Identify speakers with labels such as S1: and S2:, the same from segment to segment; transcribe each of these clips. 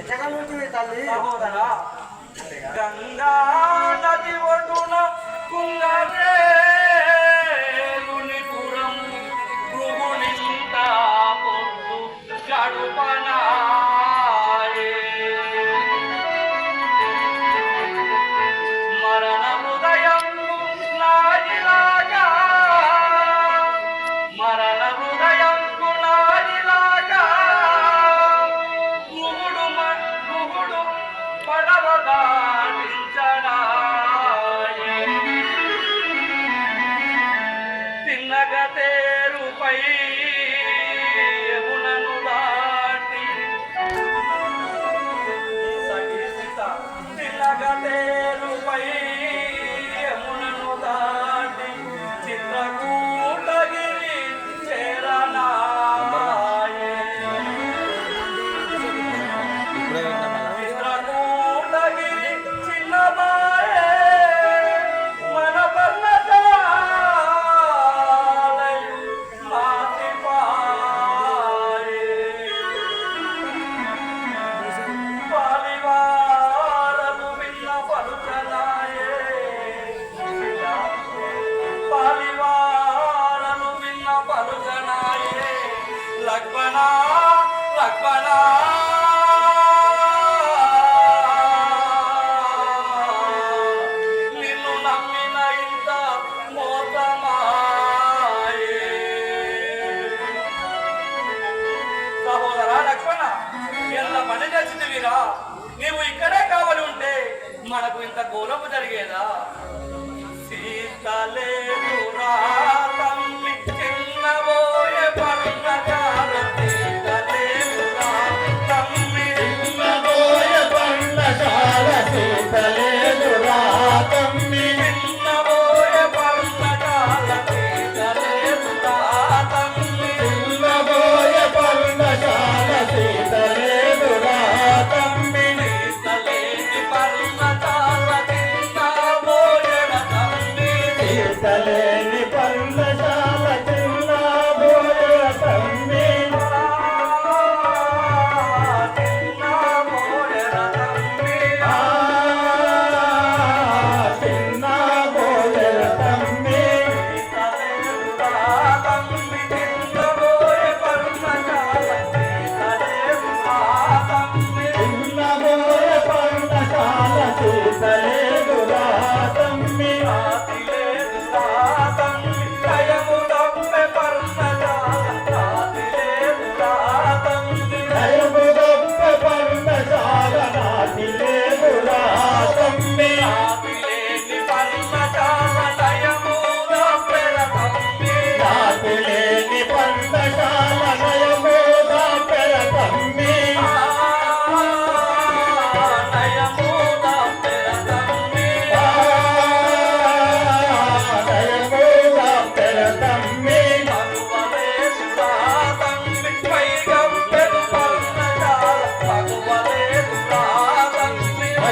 S1: ఎట్టగలుగుతుంది తల్లి?
S2: గంగా 나가 गोरा बदल गया था।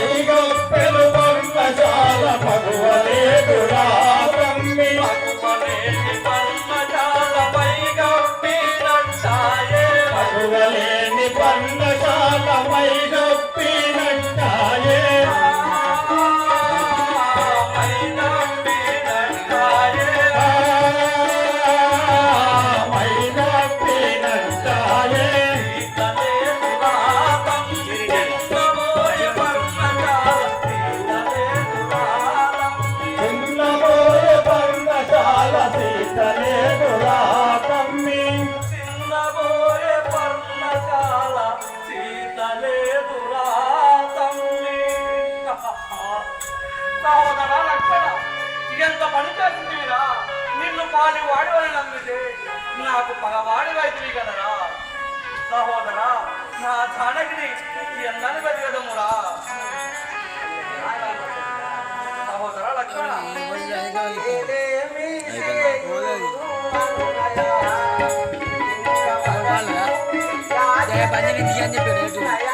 S2: கைகள் பெற తలేదురా తమ్మి చిన్నబోయే
S3: పర్ణశాల
S2: ఎంత పని నిన్ను పాలి వాడివని నమ్మితే నాకు పగవాడి కదరా సహోదరా నా జానకిని ఎందని బతికదమురా సహోదరా లక్ష్మణ
S4: బంజని దిగి అని